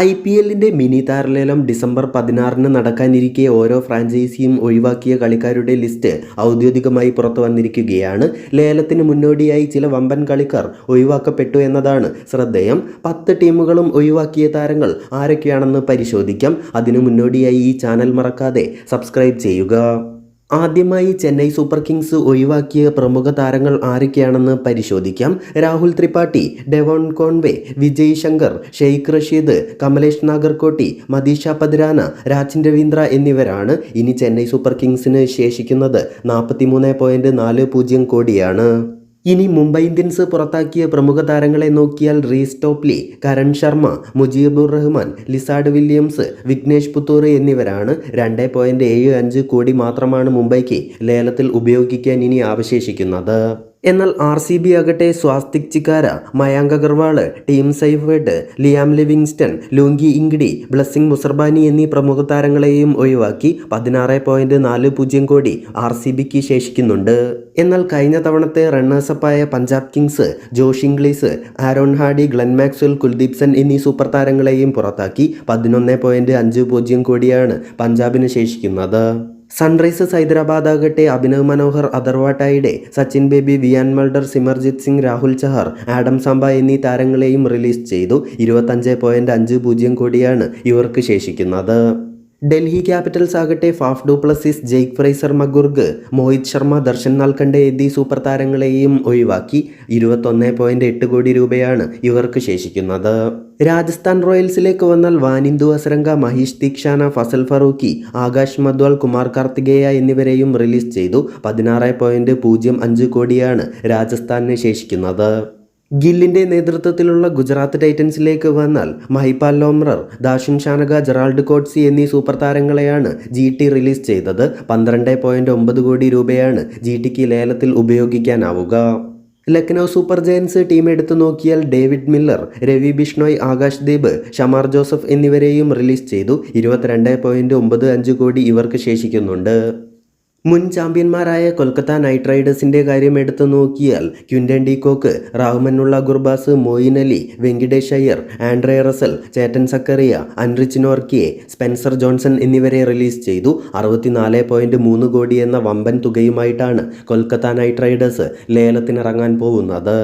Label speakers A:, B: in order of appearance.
A: I P എല്ലിന്റെ mini താരലേലം December പതിനാറിന് നടക്കാനിരിക്കെ ഓരോ ഫ്രാഞ്ചൈസിയും ഒഴിവാക്കിയ കളിക്കാരുടെ ലിസ്റ്റ് ഔദ്യോഗികമായി പുറത്തു വന്നിരിക്കുകയാണ്. ലേലത്തിന് മുന്നോടിയായി ചില വമ്പൻ കളിക്കാർ ഒഴിവാക്കപ്പെട്ടു എന്നതാണ് ശ്രദ്ധേയം. പത്ത് ടീമുകളും ഒഴിവാക്കിയ താരങ്ങൾ ആരൊക്കെയാണെന്ന് പരിശോധിക്കാം. അതിനു മുന്നോടിയായി ഈ ചാനൽ മറക്കാതെ സബ്സ്ക്രൈബ് ചെയ്യുക. ആദ്യമായി ചെന്നൈ സൂപ്പർ കിങ്സ് ഒഴിവാക്കിയ പ്രമുഖ താരങ്ങൾ ആരൊക്കെയാണെന്ന് പരിശോധിക്കാം. രാഹുൽ ത്രിപാഠി ഡെവോൺ കോൺവേ വിജയ് ശങ്കർ ഷെയ്ഖ് റഷീദ് കമലേഷ് നാഗർകോട്ടി മദീഷ പദ്രാന രാജൻ രവീന്ദ്ര എന്നിവരാണ് ഇനി ചെന്നൈ സൂപ്പർ കിങ്സിന് ശേഷിക്കുന്നത്. നാൽപ്പത്തിമൂന്ന് കോടിയാണ്. ഇനി മുംബൈ ഇന്ത്യൻസ് പുറത്താക്കിയ പ്രമുഖ താരങ്ങളെ നോക്കിയാൽ Reece Topley Karn Sharma Mujeebur Rahman Lizaad Williams Vignesh Puthur എന്നിവരാണ് രണ്ട് പോയിന്റ് ഏഴ് അഞ്ച് കോടി മാത്രമാണ് മുംബൈക്ക് ലേലത്തിൽ ഉപയോഗിക്കാൻ ഇനി അവശേഷിക്കുന്നത്. എന്നാൽ ആർ സി ബി ആകട്ടെ Swastik Chikara Mayank Agarwal Tim Seifert Liam Livingstone Lungi Ngidi Blessing Muzarabani എന്നീ പ്രമുഖ താരങ്ങളെയും ഒഴിവാക്കി പതിനാറ് പോയിന്റ് നാല് പൂജ്യം കോടി ആർ സി ബിക്ക് ശേഷിക്കുന്നുണ്ട്. എന്നാൽ കഴിഞ്ഞ തവണത്തെ റണ്ണേഴ്സപ്പായ Punjab kings Josh Inglis Aaron Hardie Glenn Maxwell Kuldeep Sen എന്നീ സൂപ്പർ താരങ്ങളെയും പുറത്താക്കി പതിനൊന്ന് പോയിന്റ് അഞ്ച് പൂജ്യം കോടിയാണ് പഞ്ചാബിന് ശേഷിക്കുന്നത്. സൺറൈസേഴ്സ് ഹൈദരാബാദ് ആകട്ടെ Abhinav Manohar Atharva Taide Sachin Baby Wiaan Mulder Simarjeet Singh Rahul Chahar Adam Zampa എന്നീ താരങ്ങളെയും റിലീസ് ചെയ്തു. ഇരുപത്തഞ്ച് പോയിന്റ് അഞ്ച് പൂജ്യം കോടിയാണ് ഇവർക്ക് ശേഷിക്കുന്നത്. ഡൽഹി ക്യാപിറ്റൽസ് ആകട്ടെ Faf du Plessis Jake Fraser McGurk Mohit Sharma Darshan Nalkande എന്നീ സൂപ്പർ താരങ്ങളെയും ഒഴിവാക്കി ഇരുപത്തൊന്ന് പോയിന്റ് എട്ട് കോടി രൂപയാണ് ഇവർക്ക് ശേഷിക്കുന്നത്. രാജസ്ഥാൻ റോയൽസിലേക്ക് വന്നാൽ വാനിന്ദു അസരംഗ മഹീഷ് ദീക്ഷാന ഫസൽ ഫറൂഖി ആകാശ് മദ്വാൾ കുമാർ കാർത്തികേയ എന്നിവരെയും റിലീസ് ചെയ്തു. പതിനാറ് പോയിന്റ് പൂജ്യം അഞ്ച് കോടിയാണ് രാജസ്ഥാനിന് ശേഷിക്കുന്നത്. ഗില്ലിന്റെ നേതൃത്വത്തിലുള്ള ഗുജറാത്ത് ടൈറ്റൻസിലേക്ക് വന്നാൽ മഹിപാൽ ലോമ്രർ ദാഷിൻ ഷാനക ജെറാൾഡ് കോട്സി എന്നീ സൂപ്പർ താരങ്ങളെയാണ് ജി ടി റിലീസ് ചെയ്തത്. പന്ത്രണ്ട് പോയിന്റ് ഒമ്പത് കോടി രൂപയാണ് ജി ടിക്ക് ലേലത്തിൽ ഉപയോഗിക്കാനാവുക. ലക്നൗ സൂപ്പർ ജയൻസ് ടീം എടുത്തു നോക്കിയാൽ David Miller Ravi Bishnoi Akash Deep Shamar Joseph എന്നിവരെയും റിലീസ് ചെയ്തു. ഇരുപത്തിരണ്ട് പോയിന്റ് ഒമ്പത് അഞ്ച് കോടി ഇവർക്ക് ശേഷിക്കുന്നുണ്ട്. മുൻ ചാമ്പ്യന്മാരായ കൊൽക്കത്ത നൈറ്റ് റൈഡേഴ്സിന്റെ കാര്യം എടുത്തു നോക്കിയാൽ Quinton de Kock Rahmanullah Gurbaz Moeen Ali Venkatesh Iyer Andre Russell Chetan Sakariya Anrich Nortje Spencer Johnson എന്നിവരെ റിലീസ് ചെയ്തു. അറുപത്തിനാല് പോയിന്റ് മൂന്ന് കോടി എന്ന വമ്പൻ തുകയുമായിട്ടാണ് കൊൽക്കത്ത നൈറ്റ് റൈഡേഴ്സ് ലേലത്തിനിറങ്ങാൻ പോകുന്നത്.